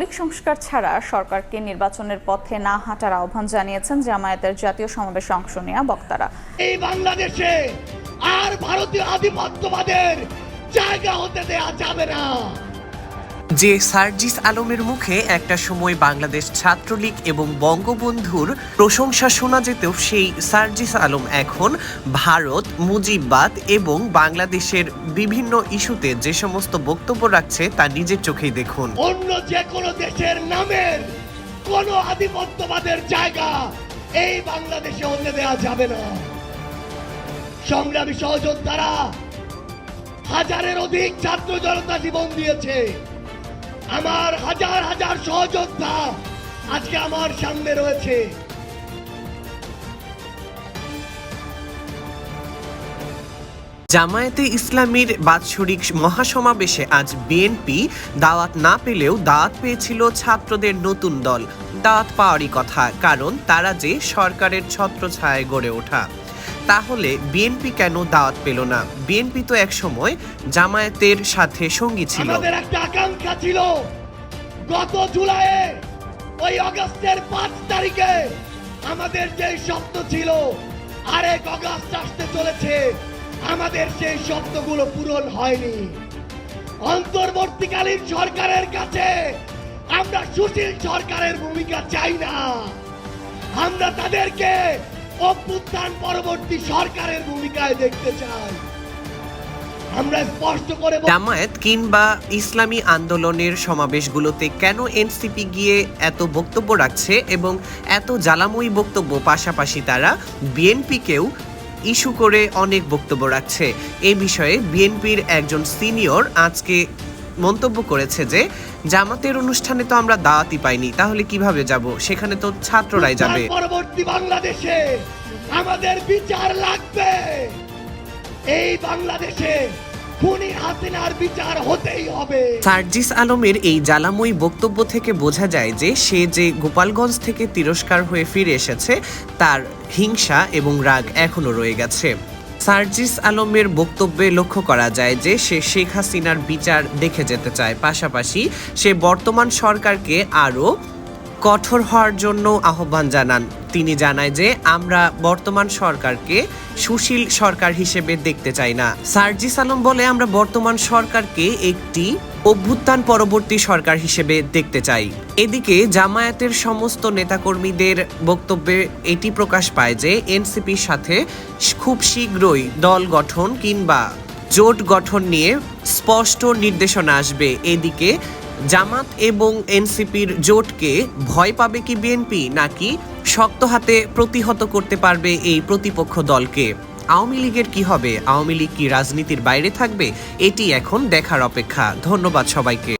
মৌলিক সংস্কার ছাড়া সরকারকে নির্বাচনের পথে না হাঁটার আহ্বান জানিয়েছেন জামায়াতের জাতীয় সমাবেশে অংশ নেওয়া বক্তারা। এই বাংলাদেশে আর ভারতীয় আধিপত্যবাদের জায়গা হতে দেয়া যাবে না। যে সার্জিস আলমের মুখে একটা সময় বাংলাদেশ ছাত্রলীগ এবং বঙ্গবন্ধুর প্রশংসা শোনা যেতেও সেই সার্জিস আলম এখন ভারত, মুজিববাদ এবং বাংলাদেশের বিভিন্ন ইস্যুতে যে সমস্ত বক্তব্য রাখছে তা নিজের চোখেই দেখুন। অন্য যে কোনো দেশের নামের কোন আধিপত্যবাদের জায়গা এই বাংলাদেশে হতে দেয়া যাবে না। সংগ্রামী সহযোদ্ধারা হাজারের অধিক ছাত্র জনতা জীবন দিয়েছে। আমার হাজার হাজার সহযোদ্ধা আজকে আমার সামনে রয়েছে। জামায়াতে ইসলামীর বাৎসরিক মহাসমাবেশে আজ বিএনপি দাওয়াত না পেলেও দাওয়াত পেয়েছিল ছাত্রদের নতুন দল। দাওয়াত পাওয়ারই কথা, কারণ তারা যে সরকারের ছত্রছায়ায় গড়ে ওঠা। তাহলে বিএনপি কেন দাওয়াত পেল না? বিএনপি তো একসময় জামায়াতের সাথে সঙ্গী ছিল। আমাদের একটা আকাঙ্ক্ষা ছিল। গত জুলাইয়ে ওই অগস্টের পাঁচ তারিখে আমাদের যে স্বপ্ন ছিল, আরেক অগস্ট আসতে চলেছে। আমাদের সেই স্বপ্নগুলো পূরণ হয়নি। অন্তর্বর্তীকালীন সরকারের কাছে আমরা সুশীল সরকারের ভূমিকা চাই না। আমরা তাদেরকে অভ্যুত্থান পরবর্তী সরকারের ভূমিকায় দেখতে চাই। আমরা স্পষ্ট করে জামায়াত কিংবা ইসলামী আন্দোলনের সমাবেশগুলোতে কেন এনসিপি গিয়ে এত বক্তব্য রাখছে এবং এত জ্বালাময়ী বক্তব্য? পাশাপাশি তারা বিএনপিকেও ইস্যু করে অনেক বক্তব্য রাখছে। এই বিষয়ে বিএনপির একজন সিনিয়র আজকে মন্তব্য করেছে যে জামাতের অনুষ্ঠানে তো আমরা দাওয়াতি পাইনি তাহলে কীভাবে যাব? সেখানে তো ছাত্ররাই যাবে। পরবর্তী বাংলাদেশে আমাদের বিচার লাগবে। এই বাংলাদেশে বিচার হতেই হবে। সার্জিস আলমের এই জ্বালাময়ী বক্তব্য থেকে বোঝা যায় যে সে যে গোপালগঞ্জ থেকে তিরস্কার হয়ে ফিরে এসেছে তার হিংসা এবং রাগ এখনও রয়ে গেছে। সার্জিস আলমের বক্তব্যে লক্ষ্য করা যায় যে, সে শেখ হাসিনার বিচার দেখে যেতে চায়। পাশাপাশি সে বর্তমান সরকারকে আরও কঠোর হওয়ার জন্য আহ্বান জানান। তিনি জানায় যে, আমরা বর্তমান সরকারকে সুশীল সরকার হিসেবে দেখতে চাই না। সার্জিস আলম বলে, আমরা বর্তমান সরকারকে একটি অভ্যুত্থান পরবর্তী সরকার হিসেবে দেখতে চাই। এদিকে জামায়াতের সমস্ত নেতাকর্মীদের বক্তব্যে এটি প্রকাশ পায় যে, এনসিপির সাথে খুব শীঘ্রই দল গঠন কিংবা জোট গঠন নিয়ে স্পষ্ট নির্দেশনা আসবে। এদিকে জামাত এবং এনসিপির জোটকে ভয় পাবে কি বিএনপি, নাকি শক্ত হাতে প্রতিহত করতে পারবে এই প্রতিপক্ষ দলকে? আওয়ামী লীগের কি হবে? আওয়ামী লীগ কি রাজনীতির বাইরে থাকবে? এটি এখন দেখার অপেক্ষা। ধন্যবাদ সবাইকে।